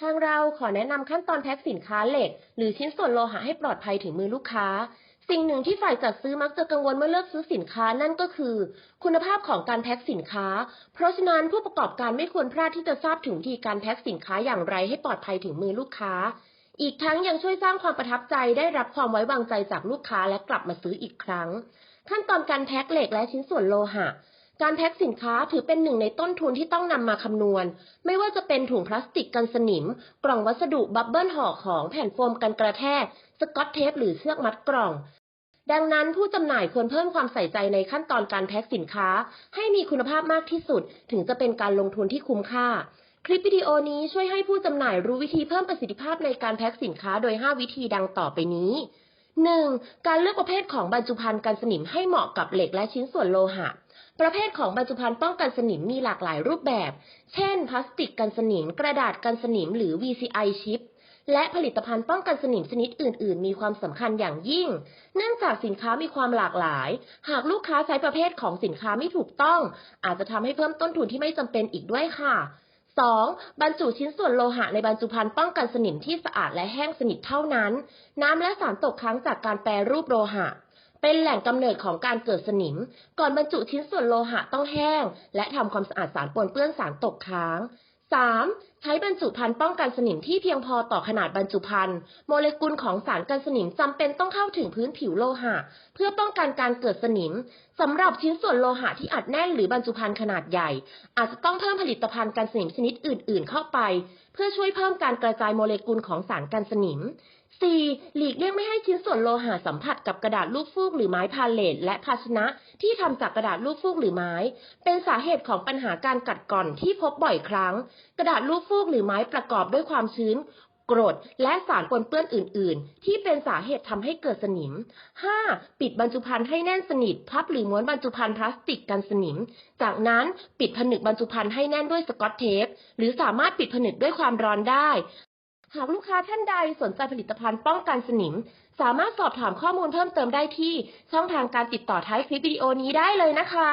ทางเราขอแนะนำขั้นตอนแพ็คสินค้าเหล็ก หรือชิ้นส่วนโลหะให้ปลอดภัยถึงมือลูกค้า สิ่งหนึ่งที่ฝ่ายจัดซื้อมักจะกังวลเมื่อเลือกซื้อสินค้านั่นก็คือ คุณภาพของการแพ็คสินค้า เพราะฉะนั้นผู้ประกอบการไม่ควรพลาดที่จะทราบถึงวิธีการแพ็คสินค้าอย่างไรให้ปลอดภัยถึงมือลูกค้า อีกทั้งยังช่วยสร้างความประทับใจได้รับความไว้วางใจจากลูกค้าและกลับมาซื้ออีกครั้ง ขั้นตอนการแพ็คเหล็กและชิ้นส่วนโลหะ การแพ็คสินค้าถือเป็นหนึ่งในต้นทุนที่ต้องนำมาคำนวณ ไม่ว่าจะเป็นถุงพลาสติกกันสนิม กล่องวัสดุบับเบิลห่อของแผ่นโฟมกันกระแทก สกอตเทปหรือเชือกมัดกล่อง ดังนั้นผู้จำหน่ายควรเพิ่มความใส่ใจในขั้นตอนการแพ็คสินค้า ให้มีคุณภาพมากที่สุด ถึงจะเป็นการลงทุนที่คุ้มค่า คลิปวิดีโอนี้ช่วยให้ผู้จำหน่ายรู้วิธีเพิ่มประสิทธิภาพในการแพ็คสินค้าโดย 5 วิธีดังต่อไปนี้ 1. การเลือกประเภทของบรรจุภัณฑ์กันสนิมให้เหมาะกับเหล็กและชิ้นส่วนโลหะ ประเภทของบรรจุภัณฑ์ป้องกันสนิมมีหลากหลายรูปแบบ เช่น พลาสติกกันสนิม กระดาษกันสนิม หรือ VCI ชิป และผลิตภัณฑ์ป้องกันสนิมชนิดอื่น ๆ มีความสำคัญอย่างยิ่ง เนื่องจากสินค้ามีความหลากหลาย หากลูกค้าใช้ประเภทของสินค้าไม่ถูกต้อง อาจจะทำให้เพิ่มต้นทุนที่ไม่จำเป็นอีกด้วยค่ะ 2. บรรจุชิ้นส่วนโลหะในบรรจุภัณฑ์ป้องกันสนิมที่สะอาดและแห้งสนิทเท่านั้น น้ำและสารตกค้างจากการแปรรูปโลหะ เป็นแหล่งกำเนิดของการเกิดสนิม ก่อนบรรจุชิ้นส่วนโลหะต้องแห้ง และทำความสะอาดสารปนเปื้อนสารตกค้าง 3. ใช้บรรจุภัณฑ์ป้องกันสนิมที่เพียงพอต่อขนาดบรรจุภัณฑ์โมเลกุลของสารกันสนิมจำเป็นต้องเข้าถึงพื้นผิวโลหะ เพื่อป้องกันการเกิดสนิมสำหรับชิ้นส่วนโลหะที่อัดแน่นหรือบรรจุภัณฑ์ขนาดใหญ่ อาจจะต้องเพิ่มผลิตภัณฑ์กันสนิมชนิดอื่น ๆ เข้าไป เพื่อช่วยเพิ่มการกระจายโมเลกุลของสารกันสนิม 4. หลีกเลี่ยงไม่ให้ชิ้นส่วนโลหะสัมผัสกับกระดาษลูกฟูกหรือไม้พาเลตและภาชนะที่ทำจากกระดาษลูกฟูกหรือไม้ เป็นสาเหตุของปัญหาการกัดกร่อนที่พบบ่อยครั้ง กระดาษลูกฟูกหรือไม้ประกอบด้วยความชื้นกรดและสารปนเปื้อนอื่น ๆ ที่เป็นสาเหตุทำให้เกิดสนิม 5. ปิดบรรจุภัณฑ์ให้แน่นสนิท พับหรือม้วนบรรจุภัณฑ์พลาสติกกันสนิม จากนั้นปิดผนึกบรรจุภัณฑ์ให้แน่นด้วยสกอตเทป หรือสามารถปิดผนึกด้วยความร้อนได้ หากลูกค้าท่านใดสนใจผลิตภัณฑ์ป้องกันสนิม สามารถสอบถามข้อมูลเพิ่มเติมได้ที่ช่องทางการติดต่อท้ายคลิปวิดีโอนี้ได้เลยนะคะ